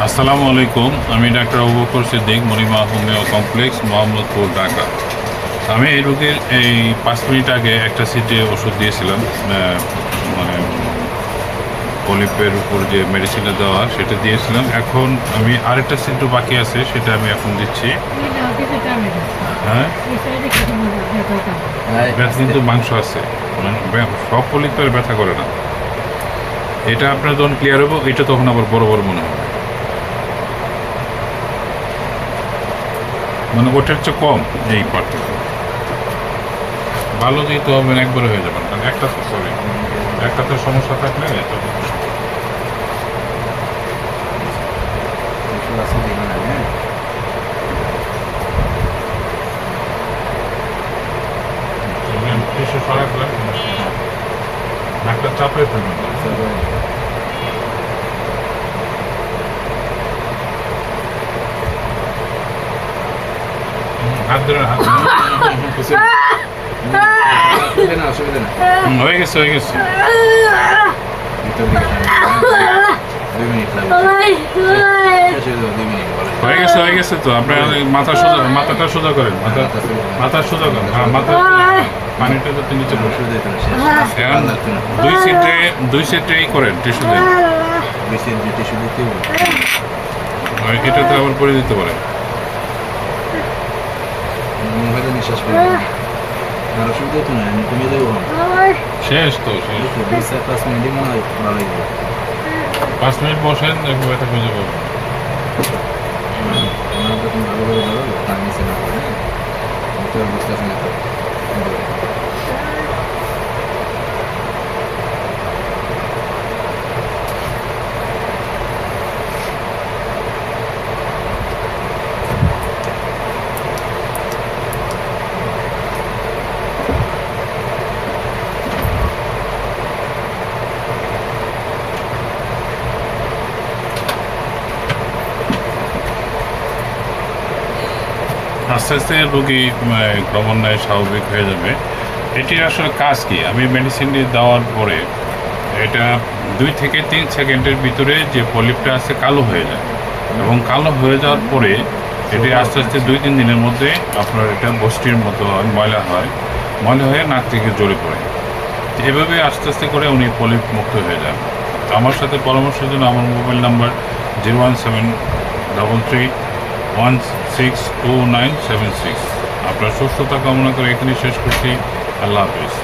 আসসালামু আলাইকুম, আমি doctor Abubakar Siddique, Monima homeo complex, Mohammadpur, Dhaka. আমি এই রোগীর এই পাঁচ মিনিট আগে একটা সিটে ওষুধ দিয়েছিলাম মানে পলিপের উপর যে মেডিসিনটা দেওয়া, সেটা দিয়েছিলাম। এখন আমি আরেকটা সিটও বাকি আছে, সেটা আমি এখন দিচ্ছি। হ্যাঁ? ব্যথা কিন্তু মাংস আছে। মানে সব পলিপের ব্যথা করে না। এটা আপনার যখন ক্লিয়ার হব এটা তখন আবার বড় বড় মনে হবে। মানে ওটার চেয়ে কম এই পার্থক্য। ভালো যেহেতু হবেন একবারে হয়ে যাবেন কারণ একটা তো চলে একটাতে সমস্যা থাকলে তো এসে সরাই সমস্যা নেই। ফেলবেন হাত ধরে হাত হয়ে গেছে হয়ে গেছে হয়ে গেছে হয়ে গেছে তো আপনার মাথা সোজা মাথাটা সোজা করেন মাথা মাথা সোজা করেন হ্যাঁ মাথা পানিটা যাতে নিচে এখন না দুই সিটে দুই সিটেই করেন টিস্যু বেশি টিস্যু দিতে আর এটাতে আবার করে দিতে পারেন মনে হয় তো নিঃশ্বাস পেয়ে আর অসুবিধা হতো না আমি কমিয়ে দেবো শেষ তো শেষ তো দুই চার পাঁচ মিনিটই মনে হয় ভালোই লাগবে পাঁচ মিনিট বসেন ব্যথা খুঁজে পাবো আমার তো তুমি ভালো করে ধরো তার নিচে না পড়ে হ্যাঁ আমি তো আর বুঝতেছি না তো আস্তে আস্তে রোগী ক্রমান্বয়ে স্বাভাবিক হয়ে যাবে। এটি আসলে কাজ কি? আমি মেডিসিনটি দেওয়ার পরে এটা দুই থেকে তিন সেকেন্ডের ভিতরে যে পলিপটা আছে কালো হয়ে যায়। এবং কালো হয়ে যাওয়ার পরে এটি আস্তে আস্তে দুই তিন দিনের মধ্যে আপনার এটা বস্তির মতো হয় ময়লা হয়, ময়লা হয়ে নাক থেকে জড়ে পড়ে। এভাবে আস্তে আস্তে করে উনি পলিপ মুক্ত হয়ে যান। আমার সাথে পরামর্শের জন্য আমার mobile number zero one seven double three one six two nine seven six আপনার সুস্থতা কামনা করে এখানে শেষ করছি। আল্লাহ হাফিজ।